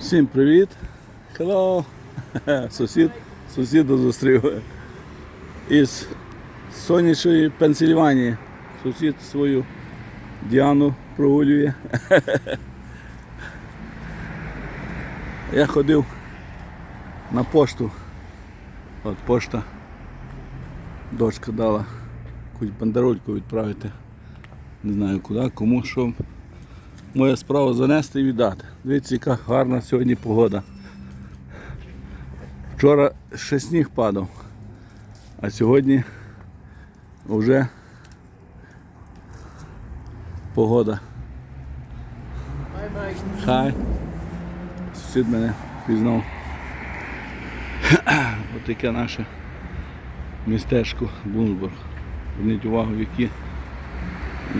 Всім привіт! Hello! Сусід, сусіда зустрів із сонячної Пенсильванії. Сусід свою Діану прогулює. Я ходив на пошту. От пошта. Дочка дала якусь бандерольку відправити. Не знаю куди, кому що. Моя справа занести і віддати. Дивіться, яка гарна сьогодні погода. Вчора ще сніг падав, а сьогодні вже погода. Хай. Сусід мене пізнав. Ось таке наше містечко Бунсбург. Зверніть увагу, які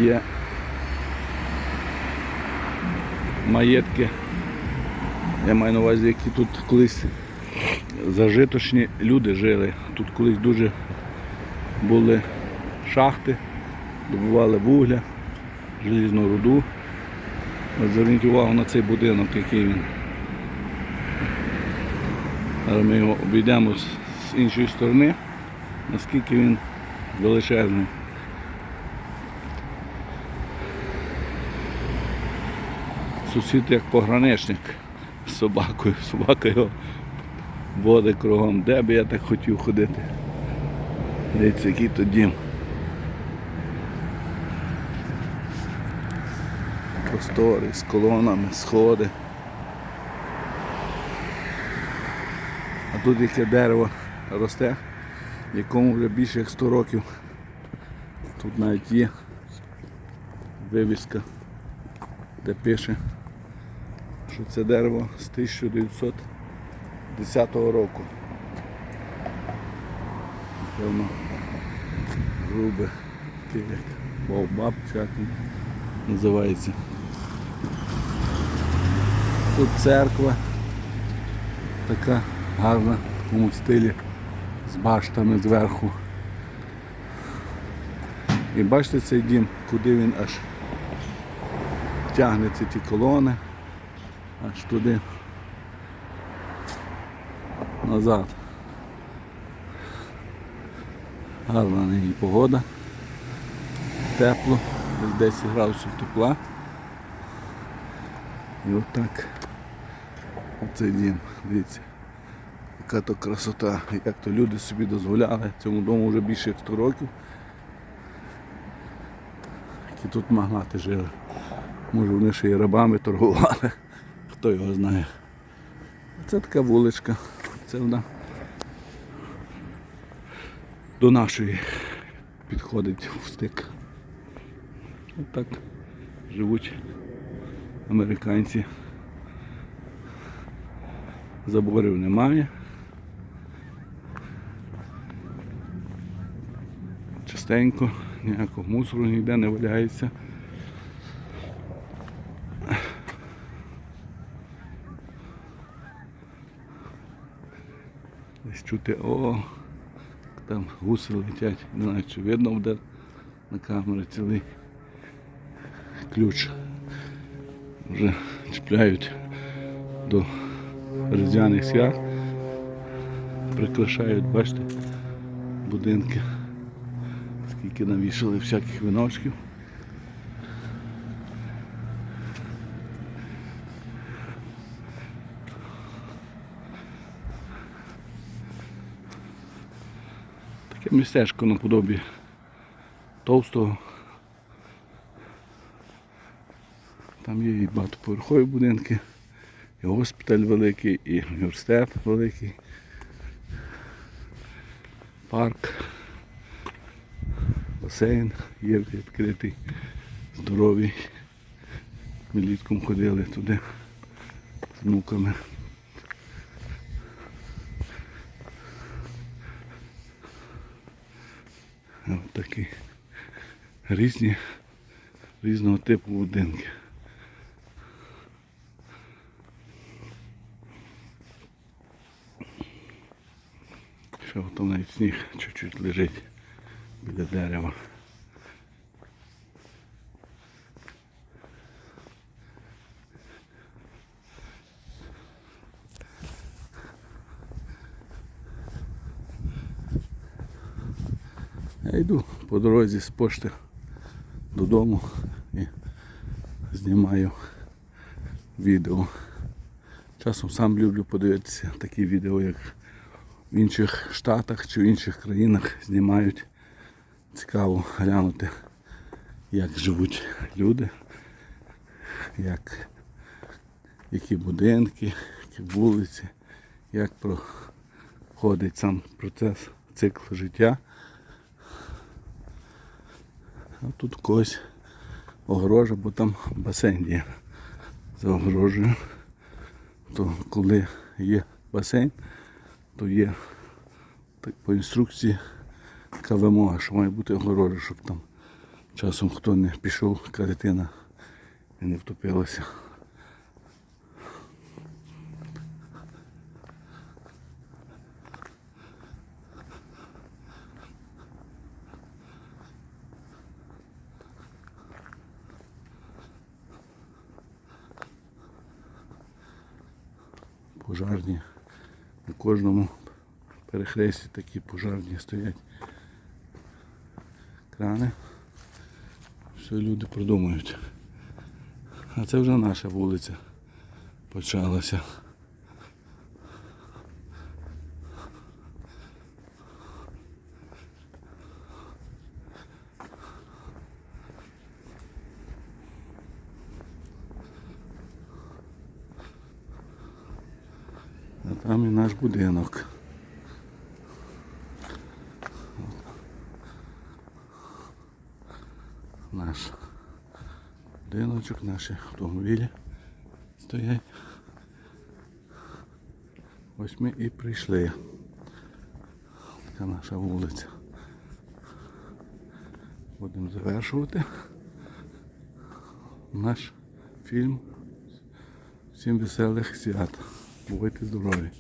є маєтки. Я маю на увазі, які тут колись зажиточні люди жили. Тут колись дуже були шахти, добували вугля, желізну руду. Зверніть увагу на цей будинок, який він. Зараз ми його обійдемо з іншої сторони, наскільки він величезний. Сусід як пограничник з собакою. Собака його водить кругом. Де би я так хотів ходити? Дивіться, який то дім. Простори з колонами, сходи. А тут яке дерево росте, якому вже більше як 100 років. Тут навіть є вивіска, де пише що це дерево з 1910 року. Певно, грубе, таке як баобаб, як він називається. Тут церква така гарна в такому стилі з баштами зверху. І бачите цей дім, куди він аж тягнеться ті колони аж туди назад. Гарна нині погода. Тепло, десь 10 градусів тепла. І отак оцей дім, дивіться, яка то красота, як то люди собі дозволяли. Цьому дому вже більше як 100 років. Які тут магнати жили. Може вони ще й рабами торгували хто його знає. Це така вуличка. Це вона до нашої підходить в стик. Отак живуть американці. Заборів немає. Частенько, ніякого мусору ніде не валяється. Чути, о, там гуси летять, не знаю, чи видно буде на камері цілий ключ. Вже чіпляють до різдвяних свят. Прикрашають, бачите, будинки. Скільки навішали всяких віночків. Таке містечко наподобі товстого. Там є і багатоповерхові будинки, і госпіталь великий, і університет великий, парк, басейн є відкритий, здоровий. Ми літком ходили туди з внуками. Ось такі різні, різного типу будинки. Ще там навіть сніг чуть-чуть лежить біля дерева. Я йду по дорозі з пошти додому і знімаю відео. Часом сам люблю подивитися такі відео, як в інших штатах чи в інших країнах знімають. Цікаво глянути, як живуть люди, як, які будинки, які вулиці, як проходить сам процес, цикл життя. А тут когось огорожа, бо там басейн є за огорожею. То коли є басейн, то є так, по інструкції така вимога, що має бути огорожа, щоб там часом хто не пішов, каретина і не втопилася. Пожарні. На кожному перехресті такі пожарні стоять крани. Все люди продумують. А це вже наша вулиця почалася. Там і наш будинок. Наш будиночок, наші автомобілі стоять. Ось ми і прийшли. Така наша вулиця. Будемо завершувати наш фільм. Всім веселих свят. Бувайте здорові!